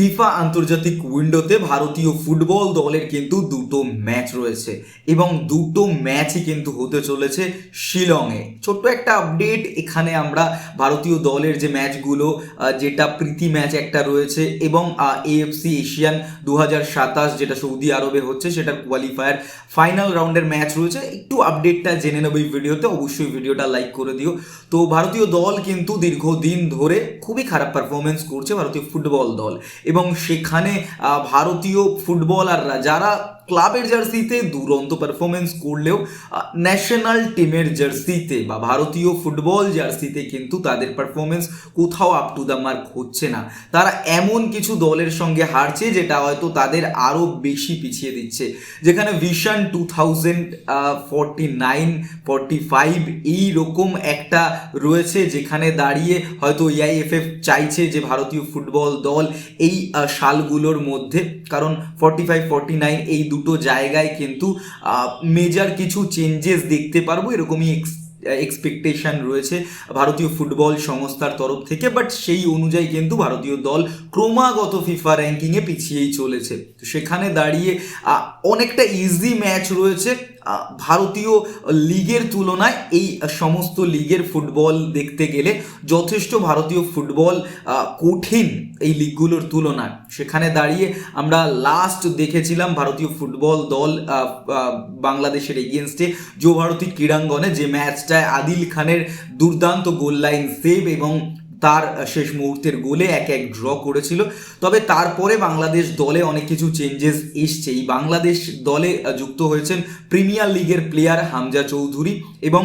FIFA আন্তর্জাতিক উইন্ডোতে ভারতীয় ফুটবল দলের কিন্তু দুটো ম্যাচ রয়েছে এবং দুটো ম্যাচই কিন্তু হতে চলেছে শিলংয়ে। ছোট্ট একটা আপডেট, এখানে আমরা ভারতীয় দলের যে ম্যাচগুলো যেটা প্রীতি ম্যাচ একটা রয়েছে এবং এএফসি এশিয়ান দু যেটা সৌদি আরবে হচ্ছে, সেটার কোয়ালিফায়ার ফাইনাল রাউন্ডের ম্যাচ রয়েছে। একটু আপডেটটা জেনে নেব এই ভিডিওতে, অবশ্যই ভিডিওটা লাইক করে দিও। তো ভারতীয় দল কিন্তু দীর্ঘদিন ধরে খুবই খারাপ পারফরমেন্স করছে ভারতীয় ফুটবল দল এবং সেখানে ভারতীয় ফুটবলাররা যারা ক্লাবের জার্সিতে দুরন্ত পারফরমেন্স করলেও ন্যাশনাল টিমের জার্সিতে বা ভারতীয় ফুটবল জার্সিতে কিন্তু তাদের পারফরমেন্স কোথাও আপ টু দ্য মার্ক হচ্ছে না। তারা এমন কিছু দলের সঙ্গে হারছে যেটা হয়তো তাদের আরও বেশি পিছিয়ে দিচ্ছে। যেখানে vision two thousand forty nine forty five এইরকম একটা রয়েছে যেখানে দাঁড়িয়ে হয়তো এআইএফএফ চাইছে যে ভারতীয় ফুটবল দল এই সালগুলোর মধ্যে। কারণ ফর্টি ফাইভ ফর্টি নাইন এই দুটো জায়গায় কিন্তু মেজার কিছু চেঞ্জেস দেখতে পারব, এরকমই এক্স এক্সপেকটেশন রয়েছে ভারতীয় ফুটবল সংস্থার তরফ থেকে বাট সেই অনুযায়ী কিন্তু ভারতীয় দল ক্রমাগত ফিফা র্যাঙ্কিংয়ে পিছিয়েই চলেছে। তো সেখানে দাঁড়িয়ে অনেকটা ইজি ম্যাচ রয়েছে। ভারতীয় লিগের তুলনায় এই সমস্ত লিগের ফুটবল দেখতে গেলে যথেষ্ট ভারতীয় ফুটবল কঠিন এই লিগগুলোর তুলনায়। সেখানে দাঁড়িয়ে আমরা লাস্ট দেখেছিলাম ভারতীয় ফুটবল দল বাংলাদেশের এগেনস্টে যুবভারতী ক্রীড়াঙ্গনে যে ম্যাচটায় আদিল খানের দুর্দান্ত গোল লাইন সেভ এবং তার শেষ মুহূর্তের গোলে এক এক ড্র করেছিল। তবে তারপরে বাংলাদেশ দলে অনেক কিছু চেঞ্জেস এসছে। এই বাংলাদেশ দলে যুক্ত হয়েছেন প্রিমিয়ার লিগের প্লেয়ার হামজা চৌধুরী এবং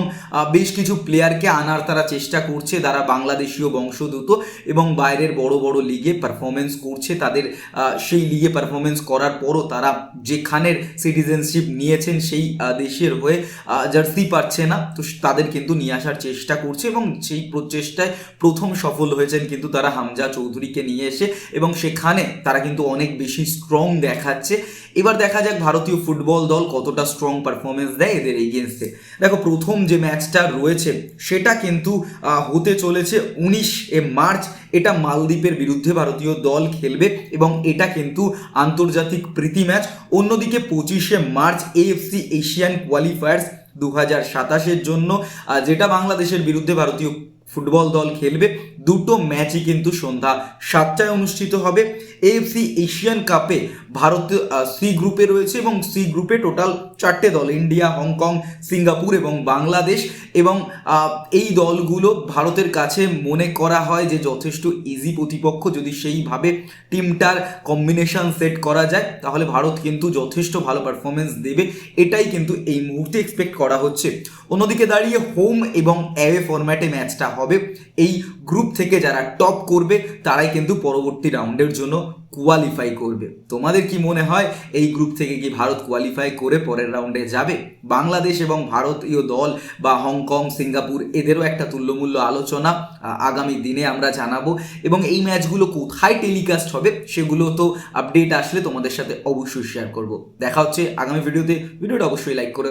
বেশ কিছু প্লেয়ারকে আনার তারা চেষ্টা করছে। তারা বাংলাদেশীয় বংশোদ্ভূত এবং বাইরের বড় বড় লিগে পারফরমেন্স করছে। তাদের সেই লিগে পারফরমেন্স করার পরও তারা যেখানের সিটিজেনশিপ নিয়েছেন সেই দেশের হয়ে জার্সি পাচ্ছে না। তো তাদের কিন্তু নিয়ে আসার চেষ্টা করছে এবং সেই প্রচেষ্টায় প্রথম সফল হয়েছেন কিন্তু তারা হামজা চৌধুরীকে নিয়ে এসে এবং সেখানে তারা কিন্তু অনেক বেশি স্ট্রং দেখাচ্ছে। এবার দেখা যাক ভারতীয় ফুটবল দল কতটা স্ট্রং পারফরমেন্স দেয় এদের এগেনস্টে দেখো, প্রথম যে ম্যাচটা রয়েছে, সেটা কিন্তু হতে চলেছে উনিশ এ মার্চ। এটা মালদ্বীপের বিরুদ্ধে ভারতীয় দল খেলবে এবং এটা কিন্তু আন্তর্জাতিক প্রীতি ম্যাচ অন্যদিকে পঁচিশে মার্চ এএফসি এশিয়ান কোয়ালিফায়ার্স দু হাজার সাতাশের জন্য যেটা বাংলাদেশের বিরুদ্ধে ভারতীয় ফুটবল দল খেলবে। দুটো ম্যাচই কিন্তু সন্ধ্যা সাতটায় অনুষ্ঠিত হবে। এএফসি এশিয়ান কাপে ভারত সি গ্রুপে রয়েছে এবং সি গ্রুপে টোটাল চারটে দল ইন্ডিয়া হংকং সিঙ্গাপুর এবং বাংলাদেশ এবং এই দলগুলো ভারতের কাছে মনে করা হয় যে যথেষ্ট ইজি প্রতিপক্ষ। যদি সেইভাবে টিমটার কম্বিনেশন সেট করা যায়, তাহলে ভারত কিন্তু যথেষ্ট ভালো পারফরমেন্স দেবে। এটাই কিন্তু এই মুহূর্তে এক্সপেক্ট করা হচ্ছে। অন্যদিকে দাঁড়িয়ে হোম এবং অ্যাওয়ে ফরম্যাটে ম্যাচটা হবে। এই গ্রুপ থেকে যারা টপ করবে, তারাই কিন্তু পরবর্তী রাউন্ডের জন্য কোয়ালিফাই করবে। তোমাদের কি মনে হয়, এই গ্রুপ থেকে কি ভারত কোয়ালিফাই করে পরের রাউন্ডে যাবে? বাংলাদেশ এবং ভারতীয় দল বা হংকং, সিঙ্গাপুর, এদেরও একটা তুল্যমূল্য আলোচনা আগামী দিনে আমরা জানাব। এবং এই ম্যাচগুলো কোথায় টেলিকাস্ট হবে, সেগুলো তো আপডেট আসলে তোমাদের সাথে অবশ্যই শেয়ার করব। দেখা হচ্ছে আগামী ভিডিওতে ভিডিওটা অবশ্যই লাইক করে